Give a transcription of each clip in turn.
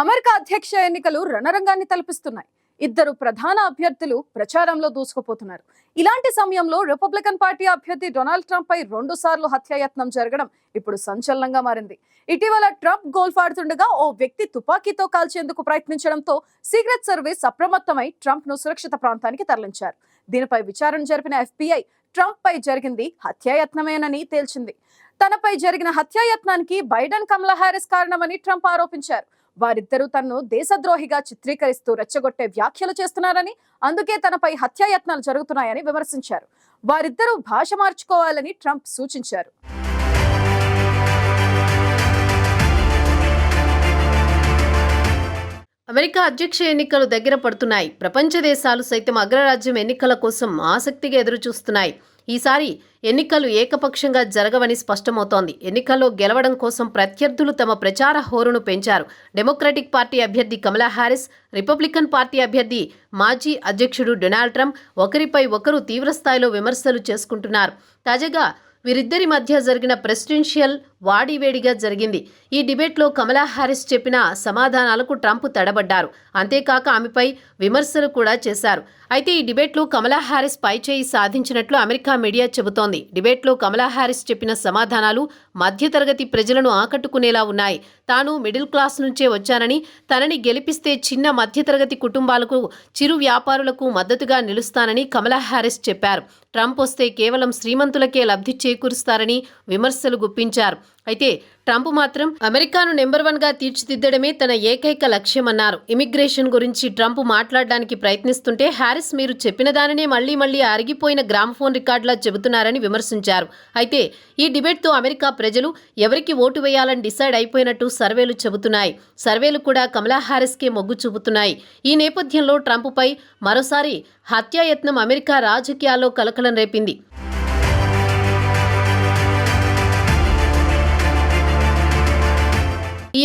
America అధ్యక్ష ఎన్నికలు రణరంగాన్ని తలపిస్తున్నాయి. ఇద్దరు ప్రధాన అభ్యర్థులు ప్రచారంలో దూసుకుపోతున్నారు. ఇలాంటి సమయంలో రిపబ్లికన్ పార్టీ అభ్యర్థి డొనాల్డ్ ట్రంప్ పై రెండు సార్లు హత్యాయత్నం జరగడం ఇప్పుడు సంచలనంగా మారింది. ఇటీవల ట్రంప్ గోల్ఫ్ ఆడుతుండగా ఓ వ్యక్తి తుపాకీతో కాల్చేందుకు ప్రయత్నించడంతో సీక్రెట్ సర్వీస్ అప్రమత్తమై ట్రంప్ను సురక్షిత ప్రాంతానికి తరలించారు. దీనిపై విచారణ జరిపిన ఎఫ్బిఐ ట్రంప్ పై జరిగింది హత్యాయత్నమేనని తేల్చింది. తనపై జరిగిన హత్యాయత్నానికి బైడెన్ కమలా హారిస్ కారణమని ట్రంప్ ఆరోపించారు. వారిద్దరూ తనను దేశద్రోహిగా చిత్రీకరిస్తూ రెచ్చగొట్టే వ్యాఖ్యలు చేస్తున్నారని అందుకే తనపై హత్యాయత్నాలు జరుగుతున్నాయని విమర్శించారు. వారిద్దరూ భాష మార్చుకోవాలని ట్రంప్ సూచించారు. అమెరికా అధ్యక్ష ఎన్నికలు దగ్గర పడుతున్నాయి. ప్రపంచ దేశాలు సైతం అగ్రరాజ్యం ఎన్నికల కోసం ఆసక్తిగా ఎదురుచూస్తున్నాయి. ఈసారి ఎన్నికలు ఏకపక్షంగా జరగవని స్పష్టమవుతోంది. ఎన్నికల్లో గెలవడం కోసం ప్రత్యర్థులు తమ ప్రచార హోరును పెంచారు. డెమోక్రటిక్ పార్టీ అభ్యర్థి కమలా హారిస్ రిపబ్లికన్ పార్టీ అభ్యర్థి మాజీ అధ్యక్షుడు డొనాల్డ్ ట్రంప్ ఒకరిపై ఒకరు తీవ్రస్థాయిలో విమర్శలు చేసుకుంటున్నారు. తాజాగా వీరిద్దరి మధ్య జరిగిన ప్రెసిడెన్షియల్ వాడివేడిగా జరిగింది. ఈ డిబేట్లో కమలా హారిస్ చెప్పిన సమాధానాలకు ట్రంప్ తడబడ్డారు. అంతేకాక ఆమెపై విమర్శలు కూడా చేశారు. అయితే ఈ డిబేట్లో కమలా పై పైచేయి సాధించినట్లు అమెరికా మీడియా చెబుతోంది. డిబేట్లో కమలా హారిస్ చెప్పిన సమాధానాలు మధ్యతరగతి ప్రజలను ఆకట్టుకునేలా ఉన్నాయి. తాను మిడిల్ క్లాస్ నుంచే వచ్చానని తనని గెలిపిస్తే చిన్న మధ్యతరగతి కుటుంబాలకు చిరు వ్యాపారులకు మద్దతుగా నిలుస్తానని కమలా హారిస్ చెప్పారు. ట్రంప్ వస్తే కేవలం శ్రీమంతులకే లబ్ధి చేకూరుస్తారని విమర్శలు గుప్పించారు. అయితే ట్రంప్ మాత్రం అమెరికాను నెంబర్ వన్గా తీర్చిదిద్దడమే తన ఏకైక లక్ష్యమన్నారు. ఇమిగ్రేషన్ గురించి ట్రంప్ మాట్లాడడానికి ప్రయత్నిస్తుంటే హ్యారిస్ మీరు చెప్పిన దానినే మళ్ళీ మళ్ళీ అరిగిపోయిన గ్రామ్ఫోన్ రికార్డులా చెబుతున్నారని విమర్శించారు. అయితే ఈ డిబేట్తో అమెరికా ప్రజలు ఎవరికి ఓటు వేయాలని డిసైడ్ అయిపోయినట్టు సర్వేలు చెబుతున్నాయి. సర్వేలు కూడా కమలా హ్యారిస్కే మొగ్గు చూపుతున్నాయి. ఈ నేపథ్యంలో ట్రంప్పై మరోసారి హత్యాయత్నం అమెరికా రాజకీయాల్లో కలకలం రేపింది.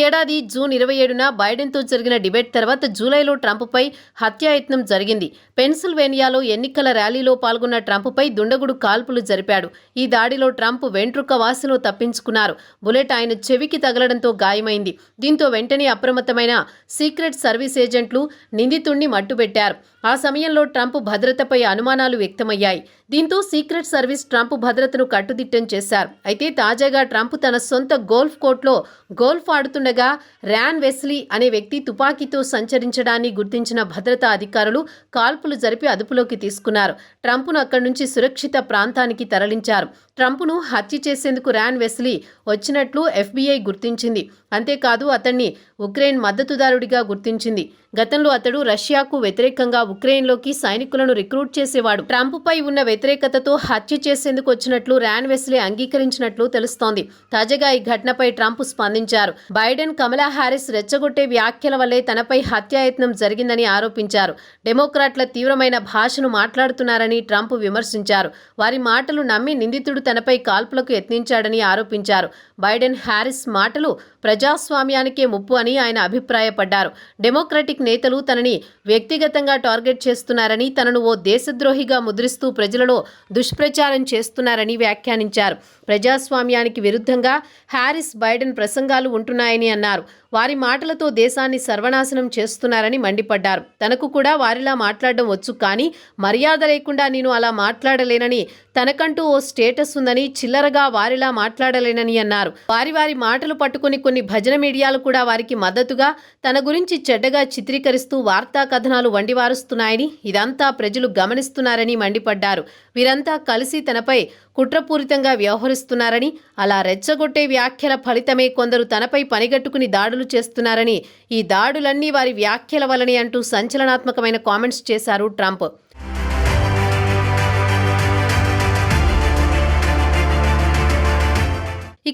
ఏడాది జూన్ ఇరవై ఏడున బైడెన్తో జరిగిన డిబేట్ తర్వాత జూలైలో ట్రంప్పై హత్యాయత్నం జరిగింది. పెన్సిల్వేనియాలో ఎన్నికల ర్యాలీలో పాల్గొన్న ట్రంప్పై దుండగుడు కాల్పులు జరిపాడు. ఈ దాడిలో ట్రంప్ వెంట్రుక వాసిలో తప్పించుకున్నారు. బుల్లెట్ ఆయన చెవికి తగలడంతో గాయమైంది. దీంతో వెంటనే అప్రమత్తమైన సీక్రెట్ సర్వీస్ ఏజెంట్లు నిందితుణ్ణి మట్టుబెట్టారు. ఆ సమయంలో ట్రంప్ భద్రతపై అనుమానాలు వ్యక్తమయ్యాయి. దీంతో సీక్రెట్ సర్వీస్ ట్రంప్ భద్రతను కట్టుదిట్టం చేశారు. అయితే తాజాగా ట్రంప్ తన సొంత గోల్ఫ్ కోర్ట్లో గోల్ఫ్ ఆడుతుండగా ర్యాన్ వెస్లీ అనే వ్యక్తి తుపాకీతో సంచరించడాన్ని గుర్తించిన భద్రతా అధికారులు కాల్పులు జరిపి అదుపులోకి తీసుకున్నారు. ట్రంప్ను అక్కడి నుంచి సురక్షిత ప్రాంతానికి తరలించారు. ట్రంప్ను హత్య చేసేందుకు ర్యాన్ వెస్లీ వచ్చినట్లు ఎఫ్బీఐ గుర్తించింది. అంతేకాదు అతన్ని ఉక్రెయిన్ మద్దతుదారుడిగా గుర్తించింది. గతంలో అతడు రష్యాకు వ్యతిరేకంగా ఉక్రెయిన్లోకి సైనికులను రిక్రూట్ చేసేవాడు. ట్రంప్పై ఉన్న వ్యతిరేకతతో హత్య చేసేందుకు వచ్చినట్లు ర్యాన్ వెస్లీ అంగీకరించినట్లు తెలుస్తోంది. తాజాగా ఈ ఘటనపై ట్రంప్ స్పందించారు. బైడెన్ కమలా హ్యారిస్ రెచ్చగొట్టే వ్యాఖ్యల వల్లే తనపై హత్యాయత్నం జరిగిందని ఆరోపించారు. డెమోక్రాట్ల తీవ్రమైన భాషను మాట్లాడుతున్నారని ట్రంప్ విమర్శించారు. వారి మాటలు నమ్మి నిందితుడు తనపై కాల్పులకు యత్నించాడని ఆరోపించారు. బైడెన్ హ్యారిస్ మాటలు ప్రజాస్వామ్యానికే ముప్పు అని ఆయన అభిప్రాయపడ్డారు. డెమోక్రటిక్ నేతలు తనని వ్యక్తిగతంగా టార్గెట్ చేస్తున్నారని తనను ఓ దేశద్రోహిగా ముద్రిస్తూ ప్రజలలో దుష్ప్రచారం చేస్తున్నారని వ్యాఖ్యానించారు. ప్రజాస్వామ్యానికి విరుద్ధంగా హ్యారిస్ బైడెన్ ప్రసంగాలు ఉంటున్నాయని అన్నారు. వారి మాటలతో దేశాన్ని సర్వనాశనం చేస్తున్నారని మండిపడ్డారు. తనకు కూడా వారిలా మాట్లాడడం వచ్చు కానీ మర్యాద లేకుండా నేను అలా మాట్లాడలేనని తనకంటూ ఓ స్టేటస్ ఉందని చిల్లరగా వారిలా మాట్లాడలేనని అన్నారు. వారి వారి మాటలు పట్టుకుని కొన్ని భజన మీడియాలు కూడా వారికి మద్దతుగా తన గురించి చెడ్డగా చిత్రీకరిస్తూ వార్తా కథనాలు వండివారుస్తున్నాయని ఇదంతా ప్రజలు గమనిస్తున్నారని మండిపడ్డారు. వీరంతా కలిసి తనపై కుట్రపూరితంగా వ్యవహరిస్తున్నారని అలా రెచ్చగొట్టే వ్యాఖ్యల ఫలితమే కొందరు తనపై పనిగట్టుకుని దాడులు చేస్తున్నారని ఈ దాడులన్నీ వారి వ్యాఖ్యల వలనే అంటూ సంచలనాత్మకమైన కామెంట్స్ చేశారు ట్రంప్.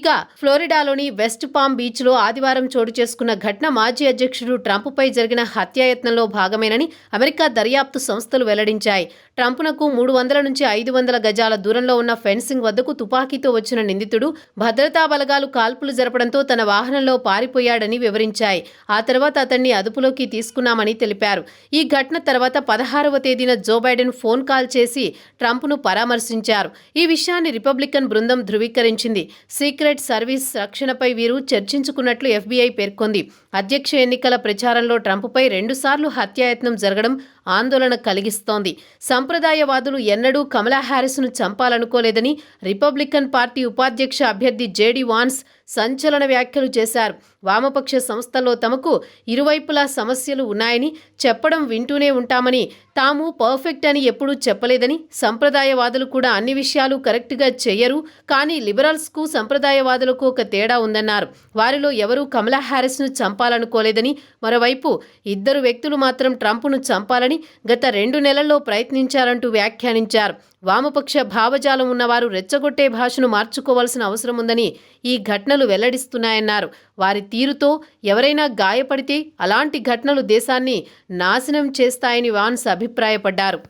ఇక ఫ్లోరిడాలోని వెస్ట్ పామ్ బీచ్లో ఆదివారం చోటు చేసుకున్న ఘటన మాజీ అధ్యక్షుడు ట్రంప్పై జరిగిన హత్యాయత్నంలో భాగమేనని అమెరికా దర్యాప్తు సంస్థలు వెల్లడించాయి. ట్రంప్నకు మూడు వందల నుంచి ఐదు వందల గజాల దూరంలో ఉన్న ఫెన్సింగ్ వద్దకు తుపాకీతో వచ్చిన నిందితుడు భద్రతా బలగాలు కాల్పులు జరపడంతో తన వాహనంలో పారిపోయాడని వివరించాయి. ఆ తర్వాత అతన్ని అదుపులోకి తీసుకున్నామని తెలిపారు. ఈ ఘటన తర్వాత పదహారవ తేదీన జో బైడెన్ ఫోన్ కాల్ చేసి ట్రంప్ను పరామర్శించారు. ఈ విషయాన్ని రిపబ్లికన్ బృందం ధృవీకరించింది. సీక్రెట్ ఇంటర్నెట్ సర్వీస్ రక్షణపై వీరు చర్చించుకున్నట్లు ఎఫ్బీఐ పేర్కొంది. అధ్యక్ష ఎన్నికల ప్రచారంలో ట్రంప్పై రెండుసార్లు హత్యాయత్నం జరగడం ఆందోళన కలిగిస్తోంది. సంప్రదాయవాదులు ఎన్నడూ కమలా హ్యారిస్ను చంపాలనుకోలేదని రిపబ్లికన్ పార్టీ ఉపాధ్యక్ష అభ్యర్థి జేడీ వాన్స్ సంచలన వ్యాఖ్యలు చేశారు. వామపక్ష సంస్థల్లో తమకు ఇరువైపులా సమస్యలు ఉన్నాయని చెప్పడం వింటూనే ఉంటామని తాము పర్ఫెక్ట్ అని ఎప్పుడూ చెప్పలేదని సంప్రదాయవాదులు కూడా అన్ని విషయాలు కరెక్ట్గా చేయరు కానీ లిబరల్స్కు సంప్రదాయవాదులకు ఒక తేడా ఉందన్నారు. వారిలో ఎవరూ కమలా హ్యారిస్ను చంపాలనుకోలేదని మరోవైపు ఇద్దరు వ్యక్తులు మాత్రం ట్రంప్ను చంపాలని గత రెండు నెలల్లో ప్రయత్నించారంటూ వ్యాఖ్యానించారు. వామపక్ష భావజాలం ఉన్నవారు రెచ్చగొట్టే భాషను మార్చుకోవాల్సిన అవసరం ఉందని ఈ ఘటనలు వెల్లడిస్తున్నాయన్నారు. వారి తీరుతో ఎవరైనా గాయపడితే అలాంటి ఘటనలు దేశాన్ని నాశనం చేస్తాయని వాన్స్ అభిప్రాయపడ్డారు.